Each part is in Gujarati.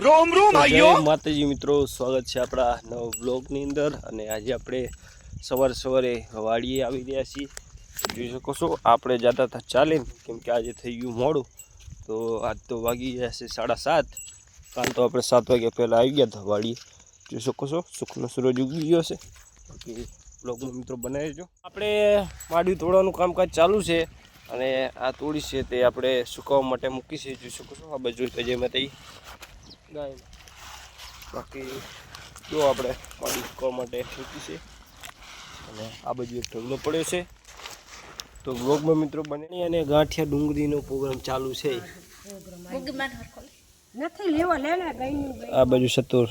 રોમ રોમ આયો માતાજી મિત્રો સ્વાગત છે આપણા નવ બ્લોગની અંદર અને આજે આપણે સવારે સવારે વાડીએ આવી રહ્યા છીએ. જોઈ શકો છો આપણે જતા હતા ચાલીને કેમ કે આજે થઈ ગયું મોડું. તો આજ તો વાગી ગયા છે સાડા સાત. કાલ તો આપણે સાત વાગ્યા પહેલાં આવી ગયા હતા વાડીએ. જોઈ શકો છો સુખનો સૂરજ ઉગી ગયો છે. બાકી બ્લોગમાં મિત્રો બનાવી જો આપણે વાડી તોડવાનું કામકાજ ચાલુ છે અને આ તોડી છે તે આપણે સુકાવવા માટે મૂકી છે. જોઈ શકો છો આ બાજુ જેમાં તે ગાય બાકી જો આપણે પાણી સુકવા માટે મૂકી છે. અને આ બાજુ એક ઢગલો પડ્યો છે. તો બ્લોગમાં મિત્રો બને અને ગાંઠિયા ડુંગળીનો પ્રોગ્રામ ચાલુ છે. આ બાજુ સતુર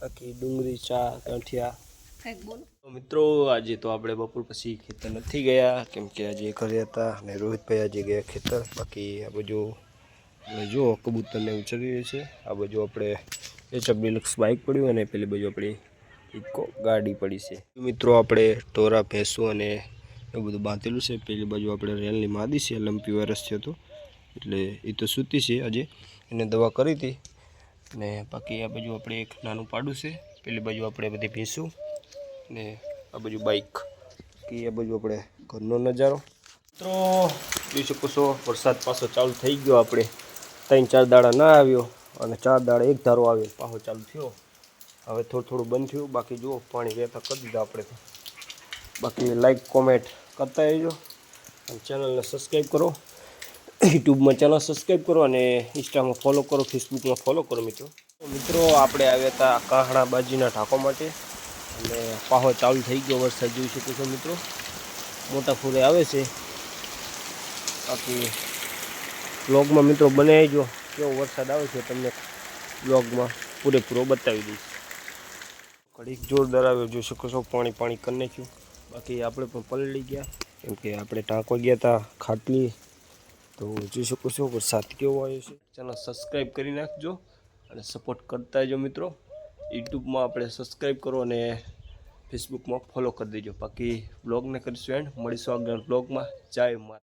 બાકી ડુંગળી ચા ગાંઠિયા. મિત્રો આજે તો આપણે બપોર પછી ખેતર નથી ગયા કેમ કે આજે ઘરે હતા અને રોહિતભાઈ આજે ગયા ખેતર. બાકી આ બાજુ આપણે જો કબૂતરને ઉછળી છે, આ બાજુ આપણે એચએફ ડિલક્સ બાઇક પડ્યું અને પેલી બાજુ આપણી ઇકો ગાડી પડી છે. મિત્રો આપણે ટોરા, ભેંસું અને એવું બધું બાંધેલું છે. પેલી બાજુ આપણે રેલની માદી છે, લંપી વાયરસ થયો હતો. એટલે એ તો સૂતી છે આજે. એને દવા કરી હતી. અને બાકી આ બાજુ આપણે એક નાનું પાડું છે. પેલી બાજુ આપણે બધી ભેંસું ને આ બાજુ બાઇક કે આ બાજુ આપણે ઘરનો નજારો. મિત્રો, જોઈ શકો છો, વરસાદ પાછો ચાલુ થઈ ગયો આપણે. ત્રણ ચાર દાડા ના આવ્યો અને ચાર દાડા એક ધારો આવ્યો, પાહો ચાલુ થયો. હવે થોડું થોડું બંધ થયું. બાકી જુઓ, પાણી વહેતા કરી દીધા આપણે. બાકી લાઈક કોમેન્ટ કરતા રહેજો. અને ચેનલને સબસ્ક્રાઈબ કરો. યુટ્યુબમાં ચેનલ સબસ્ક્રાઈબ કરો અને ઇન્સ્ટામાં ફોલો કરો ફેસબુકમાં ફોલો કરો મિત્રો. મિત્રો, આપણે આવ્યા હતા કાહણા બાજીના ઢાંકો માટે. અને પાહો ચાલુ થઈ ગયો, વરસાદ જોઈ શકો છો મિત્રો. મોટા ફૂલે આવે છે. બાકી બ્લોગમાં મિત્રો બનાવી કેવો વરસાદ આવે છે તમને બ્લોગમાં પૂરેપૂરો બતાવી દઈશ. ઘડીક જોરદાર આવ્યો જોઈ શકો છો, પાણી પાણી કરી નાખ્યું. બાકી આપણે પણ પલળી ગયા. કેમ કે આપણે ટાંકવા ગયા હતા ખાટલી. તો જોઈ શકો છો, વરસાદ કેવો આવ્યો છે. ચેનલ સબસ્ક્રાઈબ કરી નાખજો અને સપોર્ટ કરતા જો મિત્રો. યુટ્યુબમાં આપણે સબસ્ક્રાઈબ કરો અને ફેસબુકમાં ફોલો કરી દેજો. બાકી બ્લોગને કરીશું એન્ડ. મળીશું આગળ બ્લોગમાં. જય માતા